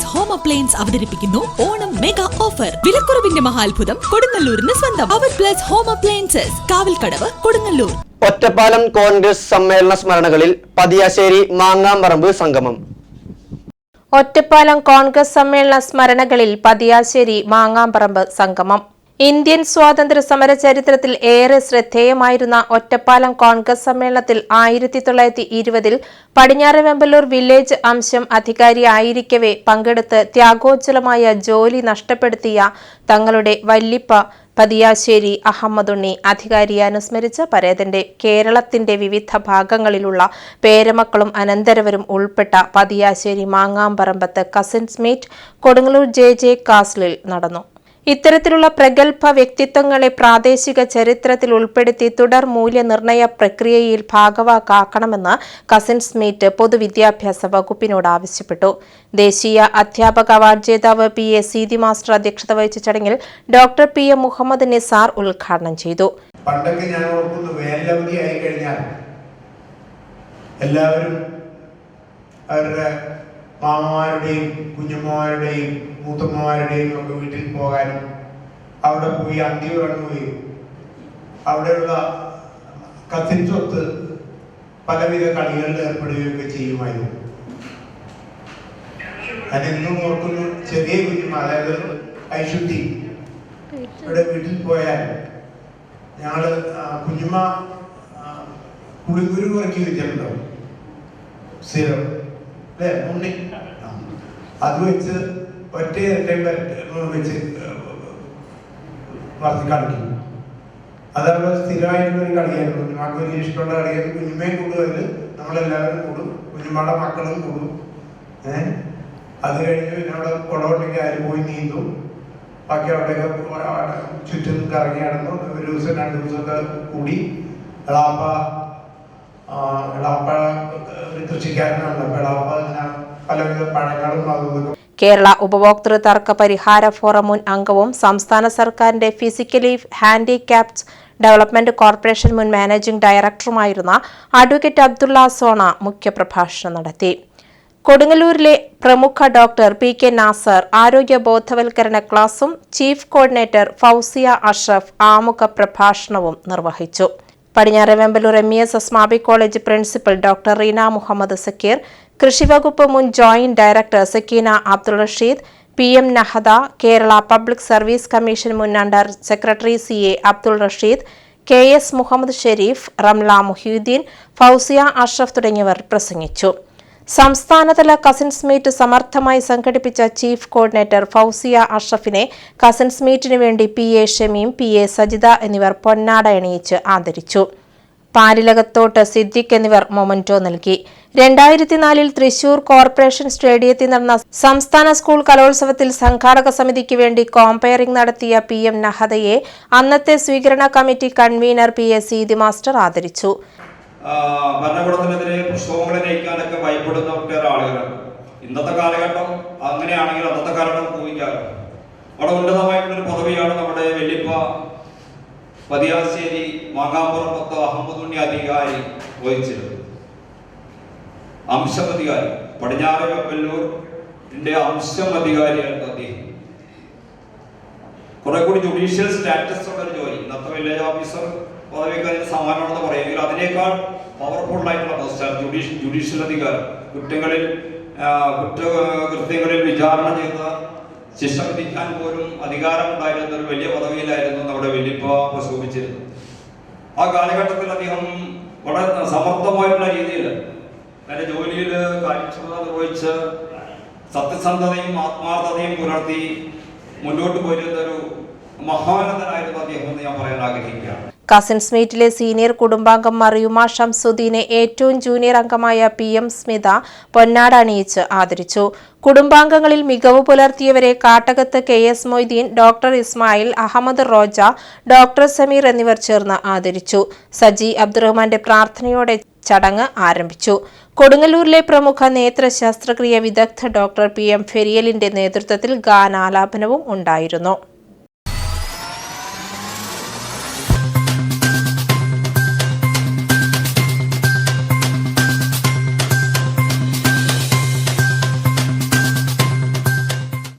Plus home appliance അവതരിപ്പിക്കുന്നു. Onam mega offer വിലക്കുറവിന്റെ മഹാത്ഭുതം കൊടുങ്ങല്ലൂരിന് സ്വന്തം. അവർ plus home appliances Kavalkadavu Kodungallur. Ottapalam Congress സമ്മേളന സ്മരണകളിൽ പതിയാശ്ശേരി മാങ്ങാമ്പറമ്പ് സംഗമം. ഒറ്റപ്പാലം കോൺഗ്രസ് സമ്മേളന സ്മരണകളിൽ പതിയാശ്ശേരി മാങ്ങാമ്പറമ്പ് സംഗമം. ഇന്ത്യൻ സ്വാതന്ത്ര്യ സമര ചരിത്രത്തിൽ ഏറെ ശ്രദ്ധേയമായിരുന്ന ഒറ്റപ്പാലം കോൺഗ്രസ് സമ്മേളനത്തിൽ ആയിരത്തി തൊള്ളായിരത്തി ഇരുപതിൽ പടിഞ്ഞാറ് വെമ്പലൂർ വില്ലേജ് അംശം അധികാരിയായിരിക്കവേ പങ്കെടുത്ത് ത്യാഗോജ്ജലമായ ജോലി നഷ്ടപ്പെടുത്തിയ തങ്ങളുടെ വല്ലിപ്പ പതിയാശ്ശേരി അഹമ്മദുണ്ണി അധികാരിയെ അനുസ്മരിച്ച് പരേതന്റെ കേരളത്തിന്റെ വിവിധ ഭാഗങ്ങളിലുള്ള പേരമക്കളും അനന്തരവരും ഉൾപ്പെട്ട Pathiyassery Mangamparambath cousins meet Kodungallur J J കാസ്ലിൽ നടന്നു. ഇത്തരത്തിലുള്ള പ്രഗത്ഭ വ്യക്തിത്വങ്ങളെ പ്രാദേശിക ചരിത്രത്തിൽ ഉൾപ്പെടുത്തി തുടർ മൂല്യനിർണയ പ്രക്രിയയിൽ ഭാഗവാക്കാക്കണമെന്ന് കസിൻസ് മീറ്റ് പൊതുവിദ്യാഭ്യാസ വകുപ്പിനോട് ആവശ്യപ്പെട്ടു. ദേശീയ അധ്യാപക അവാർഡ് ജേതാവ് പി എ സീതി മാസ്റ്റർ അധ്യക്ഷത വഹിച്ച ചടങ്ങിൽ doctor P M Muhammad Nisar ഉദ്ഘാടനം ചെയ്തു. പണ്ടൊക്കെ ഞാൻ ഓർക്കുന്നു വേനലവധി ആയി കഴിഞ്ഞാൽ എല്ലാവരും അവരുടെ മാമമാരുടെയും കുഞ്ഞമ്മമാരുടെയും മൂത്തമ്മമാരുടെയും ഒക്കെ വീട്ടിൽ പോകാനും അവിടെ പോയി അന്തി ഉറങ്ങുകയും അവിടെയുള്ള കത്തിരിച്ചൊത്ത് പലവിധ കളികളിൽ ഏർപ്പെടുകയൊക്കെ ചെയ്യുമായിരുന്നു. ഞാൻ ഓർക്കുന്നു ചെറിയ കുഞ്ഞുമ അതായത് ഐശുദ്ധി ഇവിടെ വീട്ടിൽ പോയാൽ ഞങ്ങൾ കുഞ്ഞുമ്മ പുളിങ്കുരു കുറയ്ക്ക് വെച്ചിട്ടുണ്ടോ സ്ഥിരം അല്ലേ? ഉണ്ണി. അത് വെച്ച് ഒറ്റ വെച്ച് വളർത്തി കളിക്കും അതവിടെ സ്ഥിരമായിട്ടുള്ള ഒരു കളിയായിരുന്നു. കുഞ്ഞുമാക്ക് വലിയ ഇഷ്ടമുള്ള കളിയായിരുന്നു. കുഞ്ഞുമ്മയും കൂടും അതിൽ നമ്മളെല്ലാവരും കൂടും. കുഞ്ഞുമാടെ മക്കളും കൂടും. ഏഹ് അത് കഴിഞ്ഞ് പിന്നെ അവിടെ കുളമുണ്ടെങ്കിൽ ആര് പോയി നീന്തും. ബാക്കി അവിടെയൊക്കെ ചുറ്റും കറങ്ങി നടന്നു ഒരു ദിവസം രണ്ട് ദിവസമൊക്കെ കൂടി. എളാപ്പ ആ, എളാപ്പ ഒരു കൃഷിക്കാരനാണല്ലോ. അപ്പൊ എളാപ്പ ഇങ്ങനെ പലവിധ പഴങ്ങളും അതും കേരള ഉപഭോക്തൃ തർക്ക പരിഹാര ഫോറം മുൻ അംഗവും സംസ്ഥാന സർക്കാരിന്റെ ഫിസിക്കലി ഹാൻഡിക്യാപ്ഡ് ഡെവലപ്മെന്റ് കോർപ്പറേഷൻ മുൻ മാനേജിംഗ് ഡയറക്ടറുമായിരുന്ന അഡ്വക്കേറ്റ് അബ്ദുള്ള സോണ മുഖ്യപ്രഭാഷണം നടത്തി. കൊടുങ്ങല്ലൂരിലെ പ്രമുഖ ഡോക്ടർ പി കെ നാസർ ആരോഗ്യ ബോധവൽക്കരണ ക്ലാസും ചീഫ് കോർഡിനേറ്റർ ഫൗസിയ അഷ്റഫ് ആമുഖ പ്രഭാഷണവും നിർവഹിച്ചു. പടിഞ്ഞാറ് Vemballur M E S Asmabi college principal doctor Reena Muhammad Zakir കൃഷിവകുപ്പ് മുൻ joint director Sakeena Abdul Rasheed P M Nahada Kerala public service commission മുൻ under secretary C A Abdul Rasheed K S Muhammad Sharif Ramla Muhyuddin Fousiya Ashraf തുടങ്ങിയവർ പ്രസംഗിച്ചു. സംസ്ഥാനതല cousins meet സമർത്ഥമായി സംഘടിപ്പിച്ച chief coordinator Fousiya അഷ്റഫിനെ cousins മീറ്റിനു വേണ്ടി P A Shameem P A Sajitha എന്നിവർ പൊന്നാട അണിയിച്ച് ആദരിച്ചു. പാലിലകത്തോട്ട് സിദ്ദിഖ് എന്നിവർ മൊമന്റോ നൽകി. രണ്ടായിരത്തി നാലിൽ തൃശൂർ കോർപ്പറേഷൻ സ്റ്റേഡിയത്തിൽ നടന്ന സംസ്ഥാന സ്കൂൾ കലോത്സവത്തിൽ സംഘാടക സമിതിക്ക് വേണ്ടി കോമ്പയറിംഗ് നടത്തിയ പി എം നഹദയെ അന്നത്തെ സ്വീകരണ committee convener P A Seethi master ആദരിച്ചു. ഭരണകൂടത്തിനെതിരെ പ്രക്ഷോഭങ്ങളെ നയിക്കാനൊക്കെ ഭയപ്പെടുന്ന ഒട്ടേറെ ആളുകളാണ് ഇന്നത്തെ കാലഘട്ടം അങ്ങനെയാണെങ്കിൽ അന്നത്തെ കാലഘട്ടം ഊഹിക്കാലോ അവിടെ ഉന്നതമായിട്ടുള്ളൊരു പദവിയാണ് നമ്മുടെ വെല്ലിപ്പ പതിയാശ്ശേരി മാങ്ങാപ്പുറപ്പത്ത് അഹമ്മദുണ്ണി അധികാരി വഹിച്ചിരുന്നത്. അംശമധികാരി പടിഞ്ഞാറ് വെല്ലൂരിന്റെ അംശം അധികാരിയായിരുന്നു അദ്ദേഹം. കുറെ കൂടി ജുഡീഷ്യൽ സ്റ്റാറ്റസ് ഉള്ള ഒരു ജോലി. ഇന്നത്തെ വില്ലേജ് ഓഫീസർ പദവിക്ക് അതിന് സമാനമാണെന്ന് പറയുമെങ്കിൽ അതിനേക്കാൾ പവർഫുൾ ആയിട്ടുള്ള പോസ്റ്റാണ് ജുഡീഷ്യൽ ജുഡീഷ്യൽ അധികാരം. കുറ്റങ്ങളിൽ കുറ്റകൃത്യങ്ങളിൽ കുറ്റ കൃത്യങ്ങളിൽ വിചാരണ ചെയ്ത ശിക്ഷ വിധിക്കാൻ പോലും അധികാരമുണ്ടായിരുന്ന ഒരു വലിയ പദവിയിലായിരുന്നു നമ്മുടെ വല്യപ്പ പ്രശോഭിച്ചിരുന്നത് ആ കാലഘട്ടത്തിൽ അദ്ദേഹം വളരെ സമർത്ഥമായിട്ടുള്ള രീതിയിൽ തന്റെ ജോലിയിൽ കാര്യക്ഷമത നിർവഹിച്ച് സത്യസന്ധതയും ആത്മാർത്ഥതയും പുലർത്തി മുന്നോട്ട് പോയിരുന്ന ഒരു മഹാനന്ദനായിരുന്നു അദ്ദേഹം എന്ന് ഞാൻ പറയാൻ ആഗ്രഹിക്കുകയാണ്. കസിൻസ് മീറ്റിലെ സീനിയർ കുടുംബാംഗം മറിയുമ ഷംസുദ്ദീനെ ഏറ്റവും ജൂനിയർ അംഗമായ പി എം സ്മിത പൊന്നാട അണിയിച്ച് ആദരിച്ചു. കുടുംബാംഗങ്ങളിൽ മികവ് പുലർത്തിയവരെ Kattakath K S Moideen doctor Ismail Ahammed Roja doctor Sameer എന്നിവർ ചേർന്ന് ആദരിച്ചു. സജി അബ്ദുറഹ്മാന്റെ പ്രാർത്ഥനയോടെ ചടങ്ങ് ആരംഭിച്ചു. കൊടുങ്ങല്ലൂരിലെ പ്രമുഖ നേത്ര ശസ്ത്രക്രിയ വിദഗ്ധ ഡോക്ടർ പി എം ഫെരിയലിന്റെ നേതൃത്വത്തിൽ ഗാനാലാപനവും ഉണ്ടായിരുന്നു.